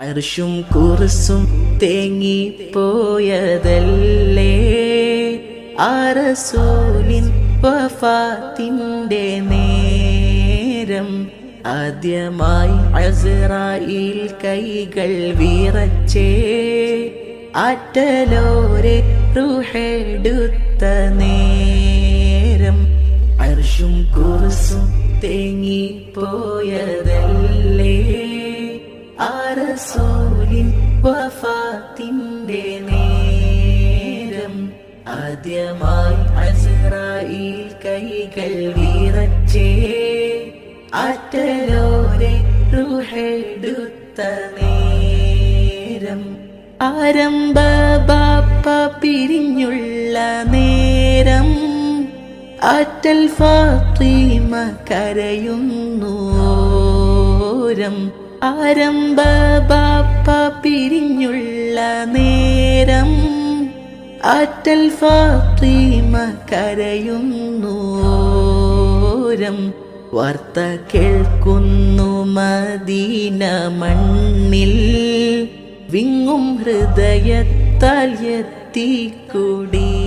അർഷും കുറിസും തേങ്ങിപ്പോയതല്ലേ? അറസൂലിൻ വഫാത്തിന്റെ നേരം ആദ്യമായി അസറായിൽ കൈകൾ വിറച്ചേ. അറ്റലോരെ റുഹെടുത്ത നേരം അർഷും കുറിസും തേങ്ങിപ്പോയതല്ലേ? അറസൂലിൻ വഫാത്തിന്റെ നേരം ആദ്യമായി അസ്രായിൽ കൈകൾ വിറച്ചേ. അറ്റലോരെ റുഹെടുത്ത നേരം ആരംഭ ബാപ്പ പിരിഞ്ഞുള്ള നേരം അറ്റൽ ഫാത്തിമ കരയുന്നോരം ആരംഭ ബാപ്പ പിരിഞ്ഞുള്ള നേരം ആറ്റൽ ഫാത്തിമ കരയുന്നോരം വാർത്ത കേൾക്കുന്നു മദീന മണ്ണിൽ. വിങ്ങും ഹൃദയത്താൽ എത്തിക്കുടി.